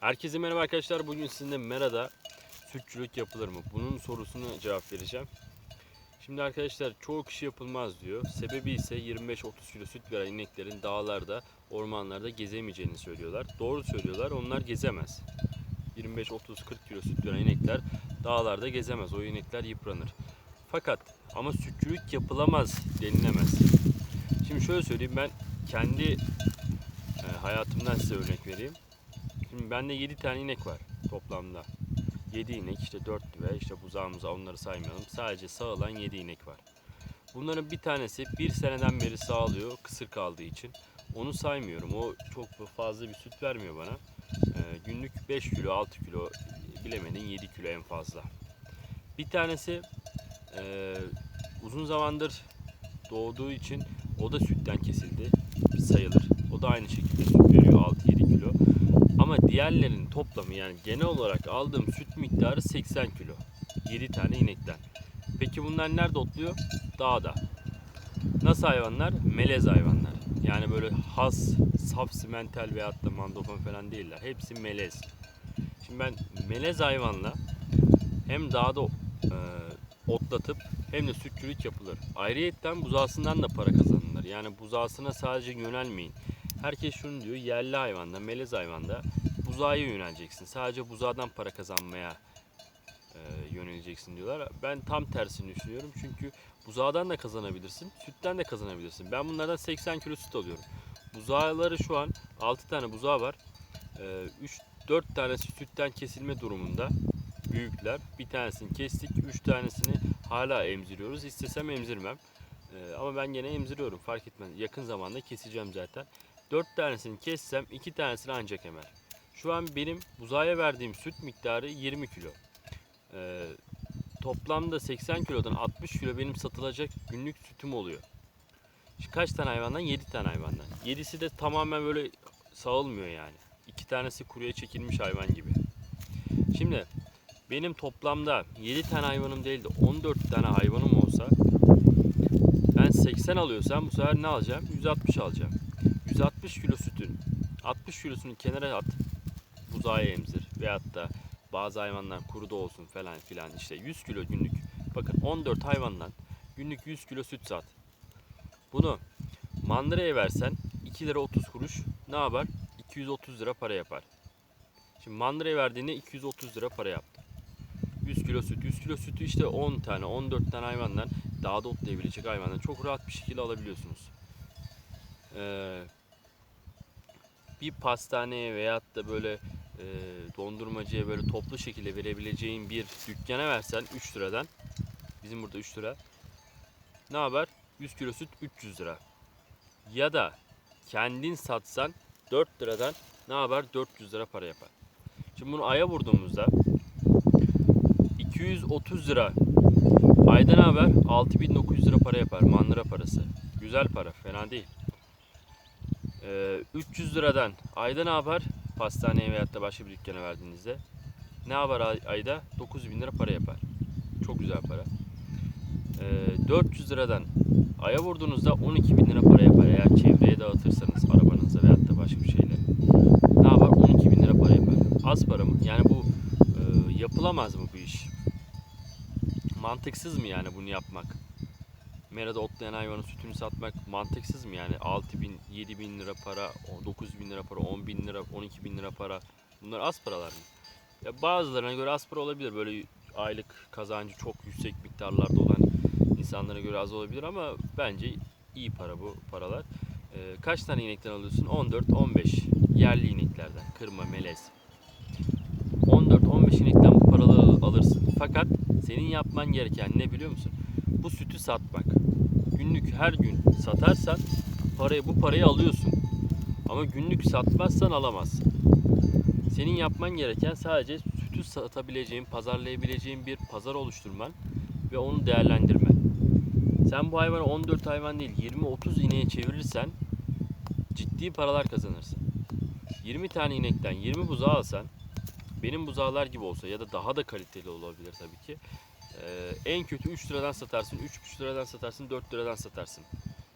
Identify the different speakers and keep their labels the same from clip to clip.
Speaker 1: Herkese merhaba arkadaşlar. Bugün sizinle Mera'da sütçülük yapılır mı? Bunun sorusuna cevap vereceğim. Şimdi arkadaşlar çoğu kişi yapılmaz diyor. Sebebi ise 25-30 kilo süt veren ineklerin dağlarda, ormanlarda gezemeyeceğini söylüyorlar. Doğru söylüyorlar. Onlar gezemez. 25-30-40 kilo süt veren inekler dağlarda gezemez. O inekler yıpranır. Fakat ama sütçülük yapılamaz denilemez. Şimdi şöyle söyleyeyim ben kendi e, hayatımdan size örnek vereyim. Şimdi bende 7 tane inek var toplamda. 7 inek işte 4 düve işte buzağımıza onları saymayalım. Sadece sağılan 7 inek var. Bunların bir tanesi bir seneden beri sağlıyor kısır kaldığı için. Onu saymıyorum. O çok fazla bir süt vermiyor bana. Ee, günlük 5 kilo 6 kilo bilemedin 7 kilo en fazla. Bir tanesi e, uzun zamandır doğduğu için o da sütten kesildi sayılır. O da aynı şekilde süt veriyor 6-7 kilo. Ama diğerlerinin toplamı yani genel olarak aldığım süt miktarı 80 kilo. 7 tane inekten. Peki bunlar nerede otluyor? Dağda. Nasıl hayvanlar? Melez hayvanlar. Yani böyle has, saf simental veyahut da mandofon falan değiller. Hepsi melez. Şimdi ben melez hayvanla hem dağda e, otlatıp hem de sütçülük yapılır. Ayrıyetten buzağısından da para kazanılır. Yani buzağısına sadece yönelmeyin. Herkes şunu diyor, yerli hayvanda, melez hayvanda buzağa yöneleceksin. Sadece buzağdan para kazanmaya e, yöneleceksin diyorlar. Ben tam tersini düşünüyorum. Çünkü buzağdan da kazanabilirsin, sütten de kazanabilirsin. Ben bunlardan 80 kilo süt alıyorum. Buzağları şu an 6 tane buzağı var. 3 4 tanesi sütten kesilme durumunda. Büyükler. Bir tanesini kestik. 3 tanesini hala emziriyoruz. İstesem emzirmem. E, ama ben gene emziriyorum. Fark etmez. Yakın zamanda keseceğim zaten. 4 tanesini kessem 2 tanesini ancak emer. Şu an benim buzağa verdiğim süt miktarı 20 kilo. Ee, toplamda 80 kilodan 60 kilo benim satılacak günlük sütüm oluyor. Kaç tane hayvandan? 7 tane hayvandan. 7'si de tamamen böyle sağılmıyor yani. 2 tanesi kuruya çekilmiş hayvan gibi. Şimdi benim toplamda 7 tane hayvanım değil de 14 tane hayvanım olsa ben 80 alıyorsam bu sefer ne alacağım? 160 alacağım. 160 kilo sütün 60 kilosunu kenara at buzağa emzir veyahut da bazı hayvanlar kuruda olsun falan filan işte 100 kilo günlük bakın 14 hayvandan günlük 100 kilo süt sat. Bunu mandıraya versen 2 lira 30 kuruş ne yapar? 230 lira para yapar. Şimdi mandıraya verdiğinde 230 lira para yaptı. 100 kilo süt. 100 kilo sütü işte 10 tane 14 tane hayvandan dağda otlayabilecek hayvandan çok rahat bir şekilde alabiliyorsunuz. Ee, bir pastaneye veyahut da böyle e, dondurmacıya böyle toplu şekilde verebileceğin bir dükkana versen 3 liradan bizim burada 3 lira ne haber? 100 kilo süt 300 lira. Ya da kendin satsan 4 liradan ne haber? 400 lira para yapar. Şimdi bunu aya vurduğumuzda 230 lira ayda ne haber? 6900 lira para yapar. Mandıra parası. Güzel para. Fena değil. Ee, 300 liradan ayda ne yapar? Pastaneye veyahut da başka bir dükkana verdiğinizde. Ne yapar ay- ayda? 9000 lira para yapar. Çok güzel para. Ee, 400 liradan aya vurduğunuzda 12 bin lira para yapar. Eğer çevreye dağıtırsanız arabanızla veyahut da başka bir şeyle. Ne yapar? 12 bin lira para yapar. Az para mı? Yani bu e, yapılamaz mı bu iş? Mantıksız mı yani bunu yapmak? Merada otlayan hayvanın sütünü satmak mantıksız mı yani? 6 bin, 7 bin lira para, 9 bin lira para, 10 bin lira, 12 bin lira para. Bunlar az paralar mı? Ya bazılarına göre az para olabilir. Böyle aylık kazancı çok yüksek miktarlarda olan insanlara göre az olabilir ama bence iyi para bu paralar. Ee, kaç tane inekten alıyorsun? 14-15 yerli ineklerden. Kırma, melez. 14-15 inekten bu paraları alırsın. Fakat senin yapman gereken ne biliyor musun? Bu sütü satmak. Günlük her gün satarsan parayı bu parayı alıyorsun. Ama günlük satmazsan alamazsın. Senin yapman gereken sadece sütü satabileceğin, pazarlayabileceğin bir pazar oluşturman ve onu değerlendirmen. Sen bu hayvanı 14 hayvan değil 20-30 ineğe çevirirsen ciddi paralar kazanırsın. 20 tane inekten 20 buzağı alsan benim buzağlar gibi olsa ya da daha da kaliteli olabilir tabii ki. Ee, en kötü 3 liradan satarsın, 3,5 liradan satarsın, 4 liradan satarsın.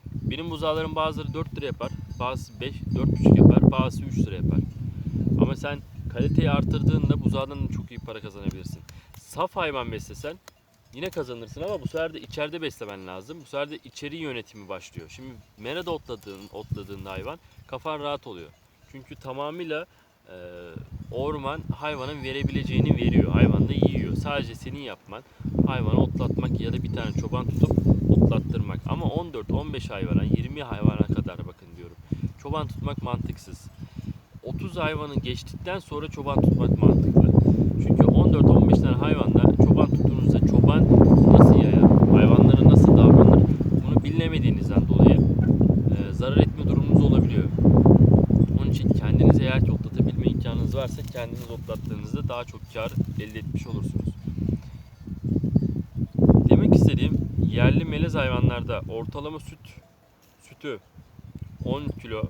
Speaker 1: Benim buzağların bazıları 4 lira yapar, bazısı 5, 4,5 yapar, bazısı 3 lira yapar. Ama sen kaliteyi artırdığında buzağdan da çok iyi para kazanabilirsin. Saf hayvan beslesen yine kazanırsın ama bu sefer de içeride beslemen lazım. Bu sefer de içeri yönetimi başlıyor. Şimdi merada otladığın, otladığında hayvan kafan rahat oluyor. Çünkü tamamıyla e, orman hayvanın verebileceğini veriyor. Hayvan da yiyor. Sadece senin yapman hayvanı otlatmak ya da bir tane çoban tutup otlattırmak. Ama 14-15 hayvana 20 hayvana kadar bakın diyorum. Çoban tutmak mantıksız. 30 hayvanı geçtikten sonra çoban tutmak mantıklı. Çünkü 14-15 tane hayvanla çoban tuttuğunuzda çoban nasıl yayar, hayvanlara nasıl davranır bunu bilemediğinizden dolayı e, zarar etme durumunuz olabiliyor. Onun için kendiniz eğer ki otlatabilme imkanınız varsa kendiniz otlattığınızda daha çok kar elde etmiş olursunuz. Demek istediğim yerli melez hayvanlarda ortalama süt sütü 10 kilo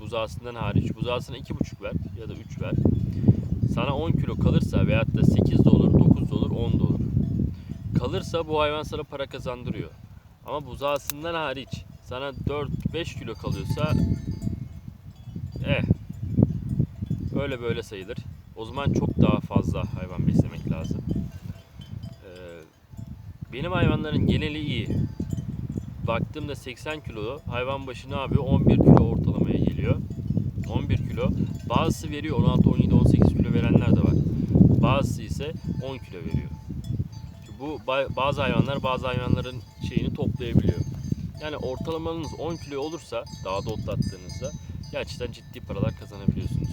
Speaker 1: buzağısından hariç buzağısına 2,5 ver ya da 3 ver. Sana 10 kilo kalırsa veyahut da 8 de olur, 9 da olur, 10 da olur. Kalırsa bu hayvan sana para kazandırıyor. Ama buzağısından hariç sana 4-5 kilo kalıyorsa eh öyle böyle sayılır. O zaman çok daha fazla hayvan beslemek lazım. Ee, benim hayvanların geneli iyi. Baktığımda 80 kilo hayvan başı ne yapıyor? 11 kilo ortalamaya geliyor. 11 kilo. Bazısı veriyor 16, 17, 18 kilo verenler de var. Bazısı ise 10 kilo veriyor. Çünkü bu ba- bazı hayvanlar bazı hayvanların şeyini toplayabiliyor. Yani ortalamanız 10 kilo olursa dağda otlattığınızda gerçekten ciddi paralar kazanabiliyorsunuz.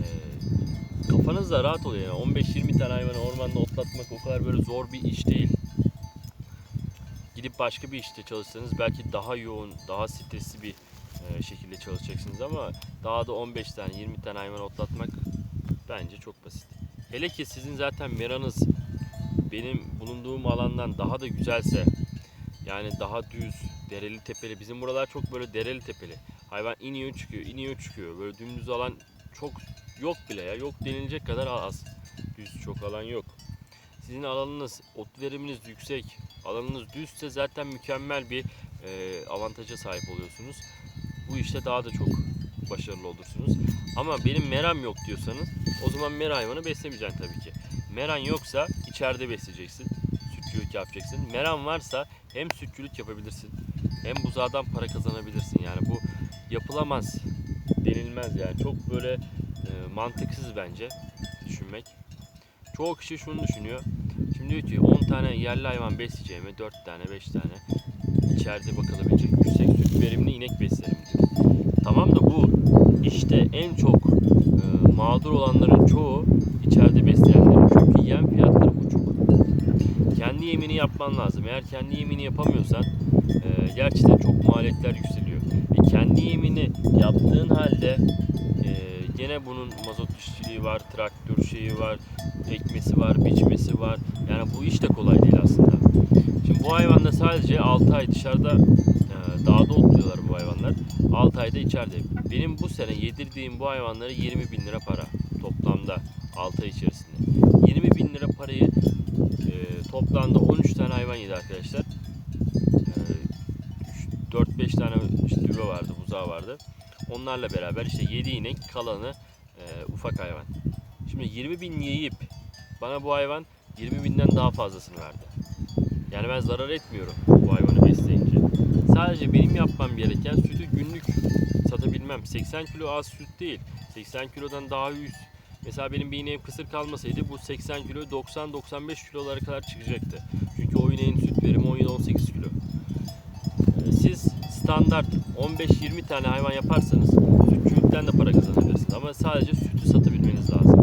Speaker 1: Ee, kafanız da rahat oluyor yani 15-20 tane hayvanı ormanda otlatmak o kadar böyle zor bir iş değil. Gidip başka bir işte çalışsanız belki daha yoğun, daha stresli bir e, şekilde çalışacaksınız ama dağda 15 tane, 20 tane hayvan otlatmak bence çok basit. Hele ki sizin zaten meranız benim bulunduğum alandan daha da güzelse yani daha düz, dereli tepeli. Bizim buralar çok böyle dereli tepeli. Hayvan iniyor çıkıyor, iniyor çıküyor. Böyle dümdüz alan çok yok bile ya. Yok denilecek kadar az. Düz çok alan yok. Sizin alanınız, ot veriminiz yüksek, alanınız düzse zaten mükemmel bir e, avantaja sahip oluyorsunuz. Bu işte daha da çok başarılı olursunuz. Ama benim meram yok diyorsanız o zaman mera hayvanı beslemeyeceksin tabii ki. Meran yoksa içeride besleyeceksin. Sütçülük yapacaksın. Meran varsa hem sütçülük yapabilirsin hem buzağdan para kazanabilirsin. Yani bu yapılamaz denilmez yani. Çok böyle e, mantıksız bence düşünmek. Çoğu kişi şunu düşünüyor. Şimdi diyor ki 10 tane yerli hayvan besleyeceğime 4 tane 5 tane içeride bakılabilecek yüksek süt verimli inek beslerim diyor. Tamam da bu işte en çok e, mağdur olanların çoğu içeride besleyenlerin. Çünkü yem fiyatları uçuk. Kendi yemini yapman lazım. Eğer kendi yemini yapamıyorsan e, gerçekten çok maliyetler yükseliyor. E, kendi yemini yaptığın halde e, gene bunun mazot işçiliği var, traktör şeyi var, ekmesi var, biçmesi var. Yani bu iş de kolay değil aslında. Şimdi bu hayvanda sadece 6 ay dışarıda e, dağda otluyorlar bu hayvanlar. 6 ayda içeride. Benim bu sene yedirdiğim bu hayvanlara 20 bin lira para toplamda 6 ay içerisinde. 20 bin lira parayı e, toplamda 13 tane hayvan yedi arkadaşlar. E, 4-5 tane işte düve vardı, buzağı vardı. Onlarla beraber işte 7 inek kalanı e, ufak hayvan. Şimdi 20 bin yiyip bana bu hayvan 20 binden daha fazlasını verdi. Yani ben zarar etmiyorum bu hayvanı besleyince. Sadece benim yapmam gereken sütü günlük satabilmem. 80 kilo az süt değil. 80 kilodan daha yüz. Mesela benim bir ineğim kısır kalmasaydı bu 80 kilo 90-95 kilolara kadar çıkacaktı. Çünkü o ineğin süt verimi 17-18 kilo. Ee, Siz standart 15-20 tane hayvan yaparsanız sütçülükten de para kazanabilirsiniz. Ama sadece sütü satabilmeniz lazım.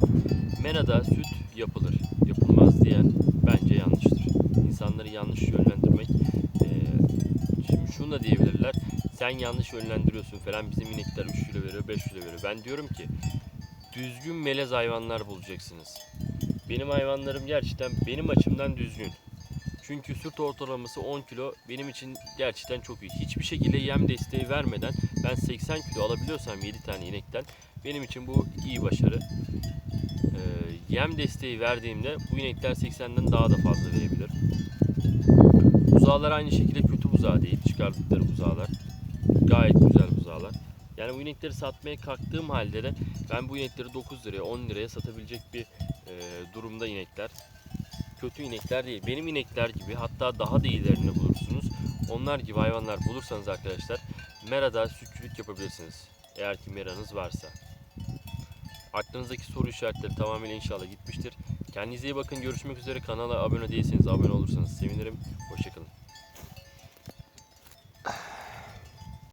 Speaker 1: Merada süt yapılır, yapılmaz diyen bence yanlıştır. İnsanları yanlış yönlendirmek. eee, şimdi şunu da diyebilirler. Sen yanlış yönlendiriyorsun falan. Bizim inekler 3 kilo veriyor, 5 kilo veriyor. Ben diyorum ki düzgün melez hayvanlar bulacaksınız. Benim hayvanlarım gerçekten benim açımdan düzgün. Çünkü süt ortalaması 10 kilo benim için gerçekten çok iyi. Hiçbir şekilde yem desteği vermeden ben 80 kilo alabiliyorsam 7 tane inekten benim için bu iyi başarı. Ee, yem desteği verdiğimde bu inekler 80'den daha da fazla verebilir. Buzağlar aynı şekilde kötü buzağı değil. Çıkardıkları buzağlar. Gayet güzel buzağlar. Yani bu inekleri satmaya kalktığım halde de ben bu inekleri 9 liraya 10 liraya satabilecek bir e, durumda inekler. Kötü inekler değil. Benim inekler gibi hatta daha da iyilerini bulursunuz. Onlar gibi hayvanlar bulursanız arkadaşlar merada sütçülük yapabilirsiniz. Eğer ki meranız varsa. Aklınızdaki soru işaretleri tamamen inşallah gitmiştir. Kendinize iyi bakın. Görüşmek üzere. Kanala abone değilseniz abone olursanız sevinirim. Hoşçakalın.